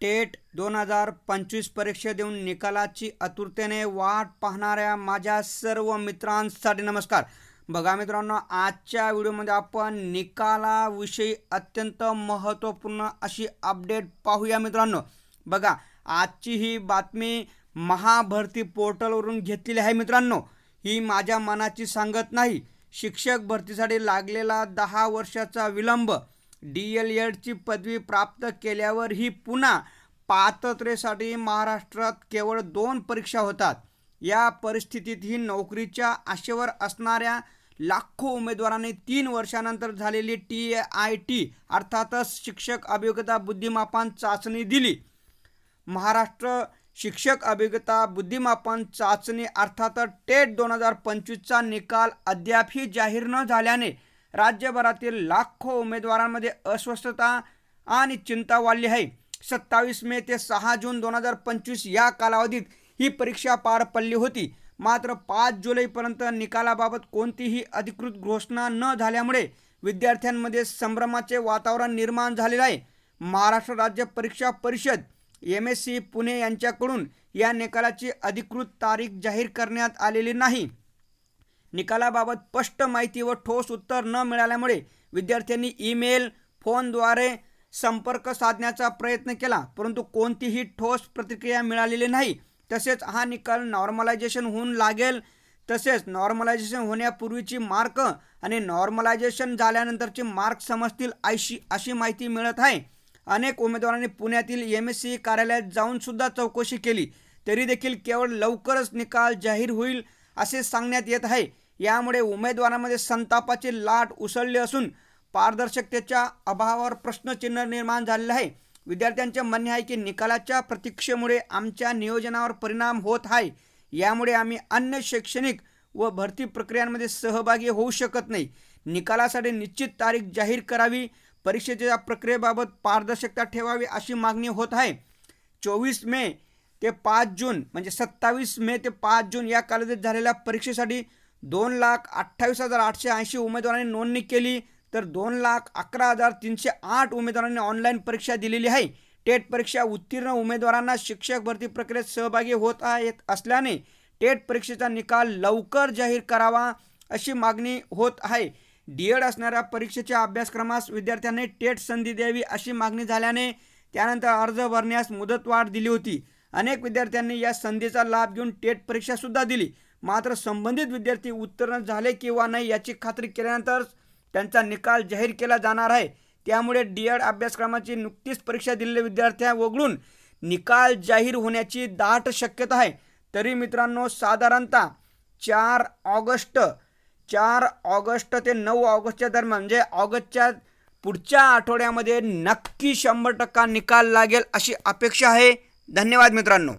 TET दोन हजार पंचवीस परीक्षा देऊन निकालाची आतुरतेने वाट पाहणाऱ्या माझ्या सर्व मित्रांसाठी नमस्कार. बघा मित्रांनो आजच्या व्हिडिओमध्ये आपण निकालाविषयी अत्यंत महत्त्वपूर्ण अशी अपडेट पाहूया मित्रांनो. बघा आजची ही बातमी महाभरती पोर्टलवरून घेतलेली आहे मित्रांनो. ही माझ्या मनाची सांगत नाही. शिक्षक भरतीसाठी लागलेला दहा वर्षाचा विलंब डी एल एडची पदवी प्राप्त केल्यावर ही पुन्हा पात्रतेसाठी महाराष्ट्रात केवळ दोन परीक्षा होतात. या परिस्थितीत ही नोकरीच्या आशेवर असणाऱ्या लाखो उमेदवारांनी तीन वर्षानंतर झालेली टी आय टी अर्थातच शिक्षक अभियोग्यता बुद्धिमापन चाचणी दिली. महाराष्ट्र शिक्षक अभियोग्यता बुद्धिमापन चाचणी अर्थात टेट दोन हजार पंचवीसचा निकाल अद्यापही जाहीर न झाल्याने राज्यभरातील लाखो उमेदवारांमध्ये अस्वस्थता आणि चिंता वाढली आहे. सत्तावीस मे ते सहा जून दोन हजार पंचवीस या कालावधीत ही परीक्षा पार पडली होती. मात्र पाच जुलैपर्यंत निकालाबाबत कोणतीही अधिकृत घोषणा न झाल्यामुळे विद्यार्थ्यांमध्ये संभ्रमाचे वातावरण निर्माण झालेलं आहे. महाराष्ट्र राज्य परीक्षा परिषद एम एस सी पुणे यांच्याकडून या निकालाची अधिकृत तारीख जाहीर करण्यात आलेली नाही. निकालाबाबत स्पष्ट माहिती व ठोस उत्तर न मिळाल्यामुळे विद्यार्थ्यांनी ईमेल फोनद्वारे संपर्क साधण्याचा प्रयत्न केला. परंतु कोणतीही ठोस प्रतिक्रिया मिळालेली नाही. तसेच हा निकाल नॉर्मलायझेशन होऊन लागेल. तसेच नॉर्मलायझेशन होण्यापूर्वीची मार्क आणि नॉर्मलायझेशन झाल्यानंतरचे मार्क समजतील अशी अशी माहिती मिळत आहे. अनेक उमेदवारांनी पुण्यातील एम एस सी कार्यालयात जाऊनसुद्धा चौकशी केली. तरी देखील केवळ लवकरच निकाल जाहीर होईल असे सांगण्यात येत आहे. यामुळे उमेदवारांमध्ये संतापाची लाट उसळली असून पारदर्शकतेच्या अभावावर प्रश्नचिन्ह निर्माण झालेलं आहे. विद्यार्थ्यांचे म्हणणे आहे की निकालाच्या प्रतीक्षेमुळे आमच्या नियोजनावर परिणाम होत आहे. यामुळे आम्ही अन्य शैक्षणिक व भरती प्रक्रियांमध्ये सहभागी होऊ शकत नाही. निकालासाठी निश्चित तारीख जाहीर करावी परीक्षेच्या प्रक्रियेबाबत पारदर्शकता ठेवावी अशी मागणी होत आहे. चोवीस मे ते पाच जून म्हणजे सत्तावीस मे ते पाच जून या कालावधीत झालेल्या परीक्षेसाठी दोन लाख अठ्ठावीस हजार आठशे ऐंशी उमेदवारांनी नोंदणी केली तर दोन लाख अकरा हजार तीनशे आठ उमेदवारांनी ऑनलाईन परीक्षा दिलेली आहे. टेट परीक्षा उत्तीर्ण उमेदवारांना शिक्षक भरती प्रक्रियेत सहभागी होत आहेत असल्याने टेट परीक्षेचा निकाल लवकर जाहीर करावा अशी मागणी होत आहे. डी एड असणाऱ्या परीक्षेच्या अभ्यासक्रमास विद्यार्थ्यांनी टेट संधी द्यावी अशी मागणी झाल्याने त्यानंतर अर्ज भरण्यास मुदतवाढ दिली होती. अनेक विद्यार्थ्यांनी या संधीचा लाभ घेऊन टेट परीक्षासुद्धा दिली. मात्र संबंधित विद्यार्थी उत्तीर्ण झाले किंवा नाही याची खात्री केल्यानंतर त्यांचा निकाल जाहीर केला जाणार आहे. त्यामुळे डी एड अभ्यासक्रमाची नुकतीच परीक्षा दिलेल्या विद्यार्थ्या वगळून निकाल जाहीर होण्याची दाट शक्यता आहे. तरी मित्रांनो साधारणतः चार ऑगस्ट चार ऑगस्ट ते नऊ ऑगस्टच्या दरम्यान म्हणजे ऑगस्टच्या पुढच्या आठवड्यामध्ये नक्की शंभर टक्का निकाल लागेल अशी अपेक्षा आहे. धन्यवाद मित्रांनो.